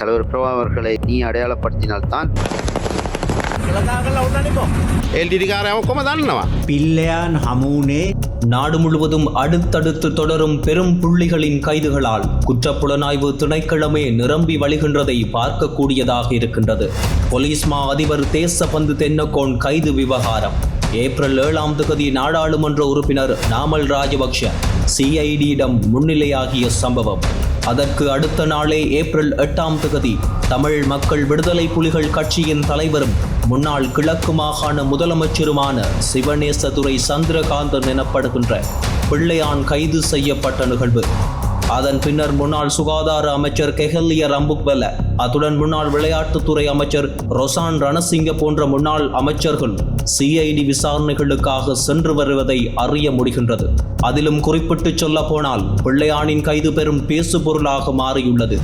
தலைவர் பிரபா அவர்களை நீ அடையாளப்படுத்தினால்தான். பிள்ளையான் ஹமூனே நாடு முழுவதும் அடுத்தடுத்து தொடரும் பெரும் புள்ளிகளின் கைதுகளால் குற்றப்புலனாய்வு திணைக்களமே நிரம்பி வழிகின்றதை பார்க்கக்கூடியதாக இருக்கின்றது. போலீஸ் மா அதிபர் தேச பந்து தென்னக்கோன் கைது விவகாரம். ஏப்ரல் ஏழாம் தொகுதி நாடாளுமன்ற உறுப்பினர் நாமல் ராஜபக்ஷ சிஐடியிடம் முன்னிலையாகிய சம்பவம். அதற்கு அடுத்த நாளே ஏப்ரல் எட்டாம் தேதி தமிழ் மக்கள் விடுதலை புலிகள் கட்சியின் தலைவரும் முன்னாள் கிழக்கு மாகாண முதலமைச்சருமான சிவநேசதுரை சந்திரகாந்தன் எனப்படுகின்ற பிள்ளையான் கைது செய்யப்பட்ட நிகழ்வு. அதன் பின்னர் முன்னாள் சுகாதார அமைச்சர் கெஹல்லிய ரம்புக்வெல அத்துடன் முன்னாள் விளையாட்டுத்துறை அமைச்சர் ரொசான் ரணசிங்க போன்ற முன்னாள் அமைச்சர்கள் சிஐடி விசாரணைகளுக்காக சென்று வருவதை அறிய முடிகின்றது. அதிலும் குறிப்பிட்டு சொல்ல போனால் பிள்ளையானின் கைது பெரும் பேசுபொருளாக மாறியுள்ளது.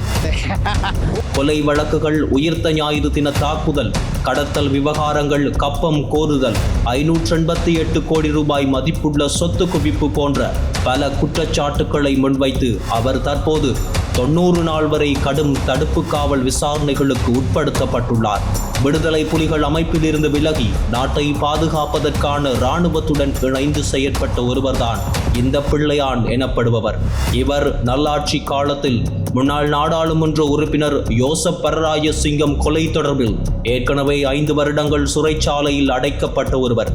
கொலை வழக்குகள் உயிர்த்த ஞாயிறு தின தாக்குதல் கடத்தல் விவகாரங்கள் கப்பம் கோருதல் ஐநூற்றி எண்பத்தி எட்டு கோடி ரூபாய் மதிப்புள்ள சொத்து குவிப்பு போன்ற பல குற்றச்சாட்டுக்களை முன்வைத்து அவர் தற்போது தொண்ணூறு நாள் வரை கடும் தடுப்பு காவல் விசாரணைகளுக்கு உட்படுத்தப்பட்டுள்ளார். விடுதலை புலிகள் அமைப்பிலிருந்து விலகி நாட்டை பாதுகாப்பதற்கான இராணுவத்துடன் இணைந்து செயற்பட்ட ஒருவர்தான் இந்த பிள்ளையான் எனப்படுபவர். இவர் நல்லாட்சி காலத்தில் முன்னாள் நாடாளுமன்ற உறுப்பினர் யோசப் பரராய சிங்கம் கொலை தொடர்பில் ஏற்கனவே ஐந்து வருடங்கள் சிறைச்சாலையில் அடைக்கப்பட்ட ஒருவர்.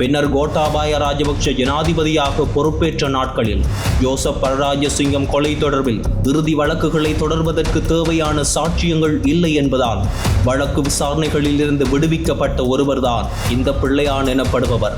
பின்னர் கோட்டாபாய ராஜபக்ஷ ஜனாதிபதியாக பொறுப்பேற்ற நாட்களில் ஜோசப் பரராஜசிங்கம் கொலை தொடர்பில் இறுதி வழக்குகளை தொடர்வதற்கு தேவையான சாட்சியங்கள் இல்லை என்பதால் வழக்கு விசாரணைகளில் இருந்து விடுவிக்கப்பட்ட ஒருவர்தான் இந்த பிள்ளையான் எனப்படுபவர்.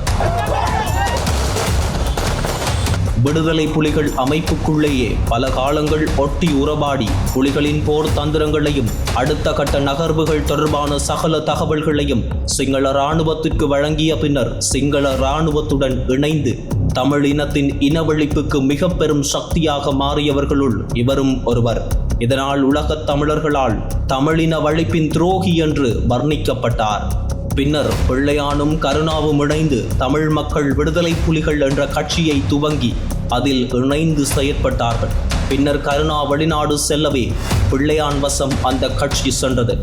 விடுதலை புலிகள் அமைப்புக்குள்ளேயே பல காலங்கள் ஒட்டி உறவாடி புலிகளின் போர் தந்திரங்களையும் அடுத்த கட்ட நகர்வுகள் தொடர்பான சகல தகவல்களையும் சிங்கள இராணுவத்திற்கு வழங்கிய பின்னர் சிங்கள இராணுவத்துடன் இணைந்து தமிழ் இனத்தின் இனவழிப்புக்கு மிக பெரும் சக்தியாக மாறியவர்களுள் இவரும் ஒருவர். இதனால் உலகத் தமிழர்களால் தமிழின வழிப்பின் துரோகி என்று வர்ணிக்கப்பட்டார். பின்னர் பிள்ளையானும் கருணாவும் இணைந்து தமிழ் மக்கள் விடுதலை புலிகள் என்ற கட்சியை துவங்கி அதில் இணைந்து செயற்பட்டார்கள். பின்னர் கருணா வெளிநாடு செல்லவே பிள்ளையான் வசம் அந்த கட்சி சென்றது.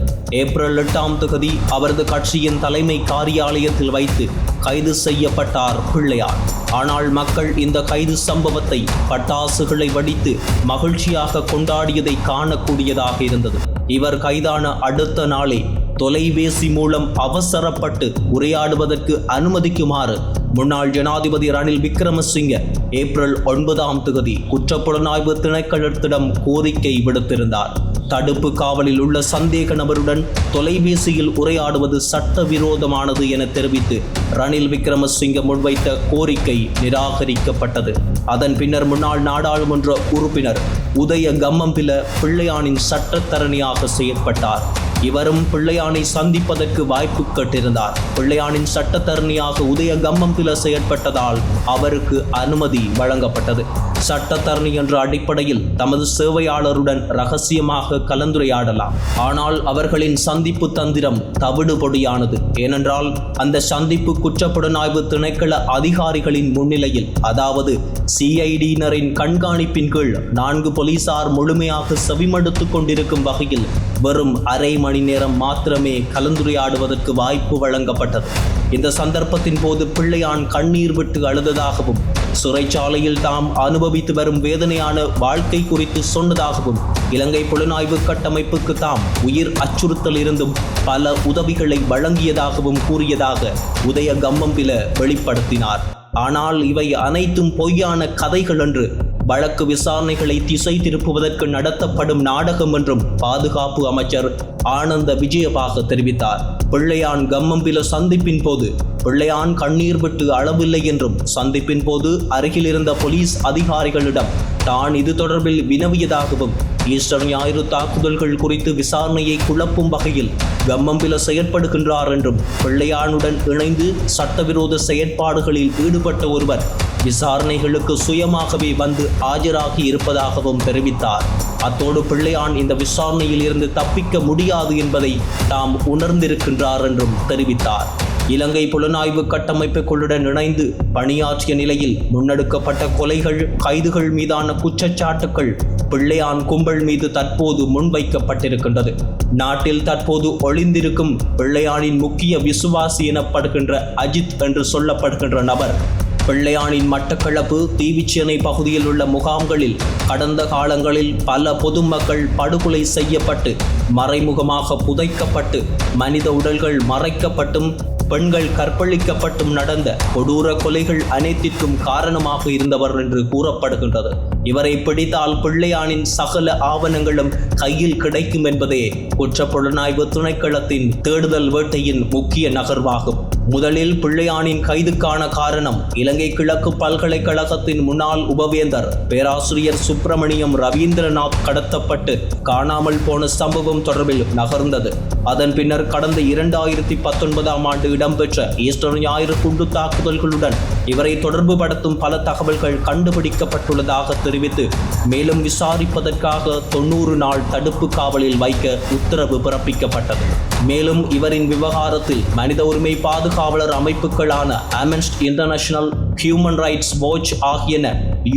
ஏப்ரல் எட்டாம் தொகுதி அவரது கட்சியின் தலைமை காரியாலயத்தில் வைத்து கைது செய்யப்பட்டார் பிள்ளையார் ஆனால் மக்கள் இந்த கைது சம்பவத்தை பட்டாசுகளை வடித்து மகிழ்ச்சியாக கொண்டாடியதை காணக்கூடியதாக இருந்தது. இவர் கைதான அடுத்த நாளே தொலைபேசி மூலம் அவசரப்பட்டு உரையாடுவதற்கு அனுமதிக்குமாறு முன்னாள் ஜனாதிபதி ரணில் விக்ரமசிங்க ஏப்ரல் ஒன்பதாம் தேதி குற்றப்புலனாய்வு திணைக்களத்திடம் கோரிக்கை விடுத்திருந்தார். தடுப்பு காவலில் உள்ள சந்தேக நபருடன் தொலைபேசியில் உரையாடுவது சட்டவிரோதமானது என தெரிவித்து ரணில் விக்ரமசிங்க முன்வைத்த கோரிக்கை நிராகரிக்கப்பட்டது. அதன் பின்னர் முன்னாள் நாடாளுமன்ற உறுப்பினர் உதய கம்மம்பில பிள்ளையானின் சட்டத்தரணியாக செயற்பட்டார். இவரும் பிள்ளையானை சந்திப்பதற்கு வாய்ப்பு கேட்டிருந்தார். பிள்ளையானின் சட்டத்தரணியாக உதய கம்மம்பில செயற்பட்டதால் அவருக்கு அனுமதி வழங்கப்பட்டது. சட்டத்தரணி என்ற அடிப்படையில் தமது சேவையாளருடன் ரகசியமாக கலந்துரையாடலாம். ஆனால் அவர்களின் சந்திப்பு தந்திரம் தவிடுபொடியானது. ஏனென்றால் அந்த சந்திப்பு குற்றப்புலனாய்வு திணைக்கள அதிகாரிகளின் முன்னிலையில் அதாவது சிஐடியினரின் கண்காணிப்பின் கீழ் நான்கு போலீசார் முழுமையாக செவிமடுத்துக் கொண்டிருக்கும் வகையில் வெறும் அரை மணி நேரம் மாத்திரமே கலந்துரையாடுவதற்கு வாய்ப்பு வழங்கப்பட்டது. இந்த சந்தர்ப்பத்தின் போது பிள்ளையான் கண்ணீர் விட்டு அழுததாகவும் சிறைச்சாலையில் தாம் அனுபவித்து வரும் வேதனையான வாழ்க்கை குறித்து சொன்னதாகவும் இலங்கை புலனாய்வு கட்டமைப்புக்கு தாம் உயிர் அச்சுறுத்தல் இருந்தும் பல உதவிகளை வழங்கியதாகவும் கூறியதாக உதய கம்மம்பில வெளிப்படுத்தினார். ஆனால் இவை அனைத்தும் பொய்யான கதைகள் என்று வழக்கு விசாரணைகளை திசை திருப்புவதற்கு நடத்தப்படும் நாடகம் என்றும் பாதுகாப்பு அமைச்சர் ஆனந்த விஜயபாக தெரிவித்தார். பிள்ளையான் கம்மம்பில சந்திப்பின் போது பிள்ளையான் கண்ணீர் விட்டு அளவில்லை என்றும் சந்திப்பின் போது அருகில் இருந்த போலீஸ் அதிகாரிகளிடம் தான் இது தொடர்பில் வினவியதாகவும் ஈஸ்டர் ஞாயிறு தாக்குதல்கள் குறித்து விசாரணையை குழப்பும் வகையில் கம்மம்பில செயற்படுகின்றார் என்றும் பிள்ளையானுடன் இணைந்து சட்டவிரோத செயற்பாடுகளில் ஈடுபட்ட ஒருவர் விசாரணைகளுக்கு சுயமாகவே வந்து ஆஜராகி இருப்பதாகவும் தெரிவித்தார். அத்தோடு பிள்ளையான் இந்த விசாரணையில் இருந்து தப்பிக்க முடியாது என்பதை தாம் உணர்ந்திருக்கின்றார் என்றும் தெரிவித்தார். இலங்கை புலனாய்வு கட்டமைப்புகளுடன் இணைந்து பணியாற்றிய நிலையில் முன்னெடுக்கப்பட்ட கொலைகள் கைதுகள் மீதான குற்றச்சாட்டுகள் பிள்ளையான் கும்பல் மீது தற்போது முன்வைக்கப்பட்டிருக்கின்றது. நாட்டில் தற்போது ஒளிந்திருக்கும் பிள்ளையானின் முக்கிய விசுவாசி எனப்படுகின்ற அஜித் என்று சொல்லப்படுகின்ற நபர் பிள்ளையானின் மட்டக்களப்பு தீவிச்சேனை பகுதியில் உள்ள முகாம்களில் கடந்த காலங்களில் பல பொதுமக்கள் படுகொலை செய்யப்பட்டு மறைமுகமாக புதைக்கப்பட்டு மனித உடல்கள் மறைக்கப்பட்டும் பெண்கள் கற்பழிக்கப்பட்டும் நடந்த கொடூர கொலைகள் அனைத்திற்கும் காரணமாக இருந்தவர் என்று கூறப்படுகின்றது. இவரை பிடித்தால் பிள்ளையானின் சகல ஆவணங்களும் கையில் கிடைக்கும் என்பதே குற்றப்புலனாய்வு துணைக்களத்தின் தேடுதல் வேட்டையின் முக்கிய நகர்வாகும். முதலில் பிள்ளையானின் கைதுக்கான காரணம் இலங்கை கிழக்கு பல்கலைக்கழகத்தின் முன்னாள் உபவேந்தர் பேராசிரியர் சுப்பிரமணியம் ரவீந்திரநாத் கடத்தப்பட்டு காணாமல் போன சம்பவம் தொடர்பில் நகர்ந்தது. அதன் பின்னர் கடந்த இரண்டாயிரத்தி பத்தொன்பதாம் ஆண்டு இடம்பெற்ற ஈஸ்டர் ஞாயிறு குண்டு தாக்குதல்களுடன் இவரை தொடர்பு படுத்தும் பல தகவல்கள் கண்டுபிடிக்கப்பட்டுள்ளதாக தெரிவித்து மேலும் விசாரிப்பதற்காக தொண்ணூறு நாள் தடுப்பு காவலில் வைக்க உத்தரவு பிறப்பிக்கப்பட்டது. மேலும் இவரின் விவகாரத்தில் மனித உரிமை பாதுகாவலர் அமைப்புகளான Amnesty International Human Rights Watch ஆகியன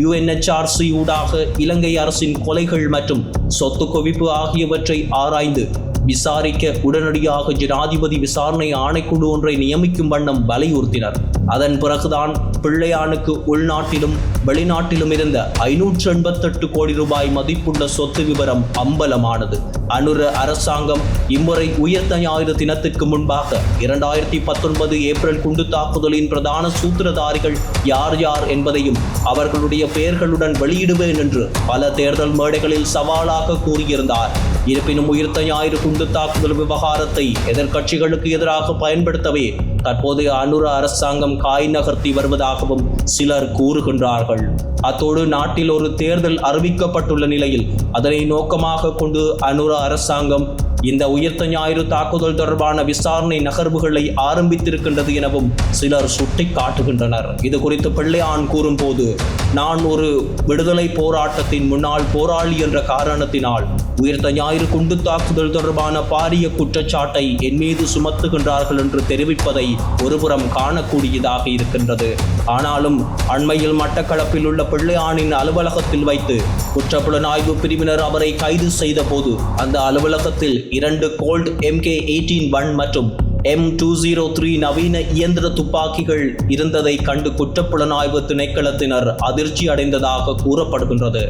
யுஎன்எச்ஆர்சி ஊடாக இலங்கை அரசின் கொலைகள் மற்றும் சொத்து குவிப்பு ஆகியவற்றை ஆராய்ந்து விசாரிக்க உடனடியாக ஜனாதிபதி விசாரணை ஆணைக்குழு ஒன்றை நியமிக்கும் வண்ணம் வலியுறுத்தினர். அதன் பிறகுதான் பிள்ளையானுக்கு உள்நாட்டிலும் வெளிநாட்டிலும் இருந்த ஐநூற்று எண்பத்தெட்டு கோடி ரூபாய் மதிப்புள்ள சொத்து விவரம் அம்பலமானது. அனுர அரசாங்கம் இம்முறை உயர்த்த ஞாயிறு தினத்திற்கு முன்பாக இரண்டாயிரத்தி பத்தொன்பது ஏப்ரல் குண்டு தாக்குதலின் பிரதான சூத்திரதாரிகள் யார் யார் என்பதையும் அவர்களுடைய பெயர்களுடன் வெளியிடுவேன் என்று பல தேர்தல் மேடைகளில் சவாலாக கூறியிருந்தார். இருப்பினும் உயிர்த்த ஞாயிறு குண்டு தாக்குதல் விவகாரத்தை எதிர்க்கட்சிகளுக்கு எதிராக பயன்படுத்தவே தற்போதைய அனுர அரசாங்கம் காய் நகர்த்தி வருவதாகவும் சிலர் கூறுகின்றார்கள். அத்தோடு நாட்டில் ஒரு தேர்தல் அறிவிக்கப்பட்டுள்ள நிலையில் அதனை நோக்கமாக கொண்டு அனுர அரசாங்கம் இந்த உயிர்த்த ஞாயிறு தாக்குதல் தொடர்பான விசாரணை நகர்வுகளை ஆரம்பித்திருக்கின்றது எனவும் சிலர் சுட்டி காட்டுகின்றனர் இது குறித்து பிள்ளையான் கூறும்போது நான் ஒரு விடுதலை போராட்டத்தின் முன்னாள் போராளி என்ற காரணத்தினால் உயிர்த்த ஞாயிறு குண்டு தாக்குதல் தொடர்பான பாரிய குற்றச்சாட்டை என் மீது சுமத்துகின்றார்கள் என்று தெரிவிப்பதை ஒருபுறம் காணக்கூடியதாக இருக்கின்றது. ஆனாலும் அண்மையில் மட்டக்களப்பில் உள்ள பிள்ளையானின் அலுவலகத்தில் வைத்து குற்றப்புலனாய்வு பிரிவினர் அவரை கைது செய்த போது அந்த அலுவலகத்தில் இரண்டு கோல்ட் எம்கே எயிட்டீன் ஒன் மற்றும் எம் டூ ஜீரோ த்ரீ நவீன இயந்திர துப்பாக்கிகள் இருந்ததை கண்டு குற்றப்புலனாய்வு திணைக்களத்தினர் அதிர்ச்சி அடைந்ததாக கூறப்படுகின்றது.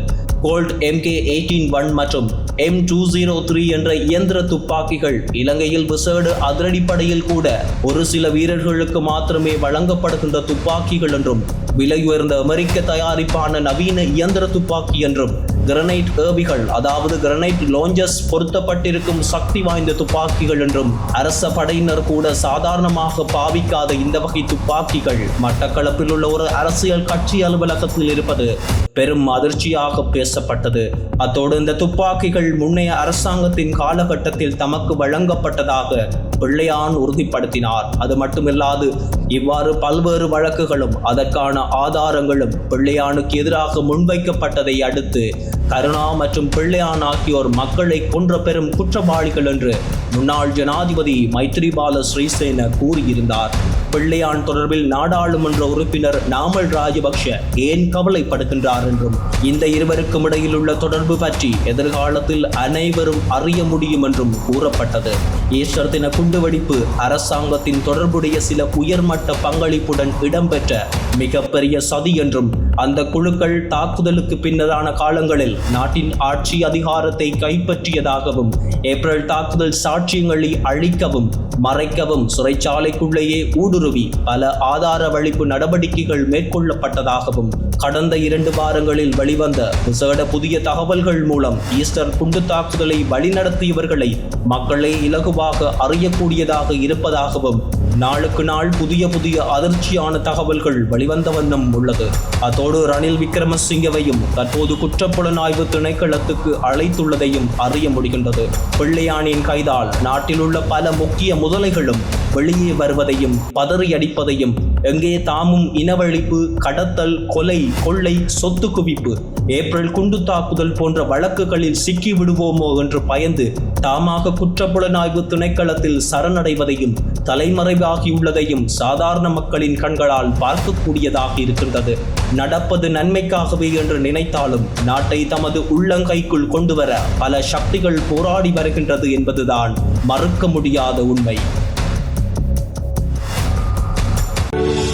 கோல்ட் எம்கே எயிட்டீன் ஒன் மற்றும் எம் டூ ஜீரோ த்ரீ என்ற இயந்திர துப்பாக்கிகள் இலங்கையில் விசேடு அதிரடிப்படையில் கூட ஒரு சில வீரர்களுக்கு மாத்திரமே வழங்கப்படுகின்ற துப்பாக்கிகள் என்றும் விலை உயர்ந்த அமெரிக்க தயாரிப்பான நவீன இயந்திர துப்பாக்கி என்றும் கிரனைட் ஏபிகள் அதாவது கிரனைட் லோஞ்சஸ் பொருத்தப்பட்டிருக்கும் சக்தி வாய்ந்த துப்பாக்கிகள் என்றும் அரச படையினர் கூட சாதாரணமாக பாவிக்காத இந்த வகை துப்பாக்கிகள் மட்டக்களப்பில் உள்ள ஒரு அரசியல் கட்சி அலுவலகத்தில் இருப்பது பெரும் அதிர்ச்சியாக பேசப்பட்டது. அத்தோடு இந்த துப்பாக்கிகள் முன்னைய அரசாங்கத்தின் காலகட்டத்தில் தமக்கு வழங்கப்பட்டதாக பிள்ளையான் உறுதிப்படுத்தினார். அது மட்டுமில்லாது இவ்வாறு பல்வேறு வழக்குகளும் அதற்கான ஆதாரங்களும் பிள்ளையானுக்கு எதிராக முன்வைக்கப்பட்டதை அடுத்து கருணா மற்றும் பிள்ளையான் ஆகியோர் மக்களை கொன்ற பெரும் குற்றவாளிகள் என்று முன்னாள் ஜனாதிபதி மைத்ரிபால ஸ்ரீசேன கூறியிருந்தார். பிள்ளையான் தொடர்பில் நாடாளுமன்ற உறுப்பினர் நாமல் ராஜபக்ஷ ஏன் கவலைப்படுகின்றார் என்றும் இந்த இருவருக்கும் இடையில் உள்ள தொடர்பு பற்றி எதிர்காலத்தில் அனைவரும் அறிய முடியும் என்றும் கூறப்பட்டது. ஈஸ்டர் தின குண்டுவெடிப்பு அரசாங்கத்தின் தொடர்புடைய சில உயர்மட்ட பங்களிப்புடன் இடம்பெற்ற மிகப்பெரிய சதி என்றும் அந்த குழுக்கள் தாக்குதலுக்கு பின்னரான காலங்களில் நாட்டின் ஆட்சி அதிகாரத்தை கைப்பற்றியதாகவும் ஏப்ரல் தாக்குதல் சாட்சியங்களை அழிக்கவும் மறைக்கவும் சிறைச்சாலைக்குள்ளேயே ஊடுருவி பல ஆதார வழிப்பு நடவடிக்கைகள் மேற்கொள்ளப்பட்டதாகவும் கடந்த இரண்டு வாரங்களில் வெளிவந்த விசேட புதிய தகவல்கள் மூலம் ஈஸ்டர் குண்டு தாக்குதலை வழிநடத்தியவர்களை மக்களே இலகுவாக அறியக்கூடியதாக இருப்பதாகவும் நாளுக்கு நாள் புதிய புதிய அதிர்ச்சியான தகவல்கள் வெளிவந்த வண்ணம் உள்ளது. அதோடு ரணில் விக்ரமசிங்கவையும் தற்போது குற்றப்புலனாய்வு திணைக்களத்துக்கு அழைத்துள்ளதையும் அறிய முடிகின்றது. பிள்ளையானின் கைதால் நாட்டில் உள்ள பல முக்கிய முதலைகளும் வெளியே வருவதையும் பதறியடிப்பதையும் எங்கே தாமும் இனவழிப்பு கடத்தல் கொலை கொள்ளை சொத்து குவிப்பு ஏப்ரல் குண்டு தாக்குதல் போன்ற வழக்குகளில் சிக்கி விடுவோமோ என்று பயந்து தாமாக குற்றப்புலனாய்வு திணைக்களத்தில் சரணடைவதையும் தலைமறைவாகியுள்ளதையும் சாதாரண மக்களின் கண்களால் பார்க்கக்கூடியதாக இருக்கின்றது. நடப்பது நன்மைக்காகவே என்று நினைத்தாலும் நாட்டை தமது உள்ளங்கைக்குள் கொண்டு வர பல சக்திகள் போராடி வருகின்றது என்பதுதான் மறுக்க முடியாத உண்மை. Thank.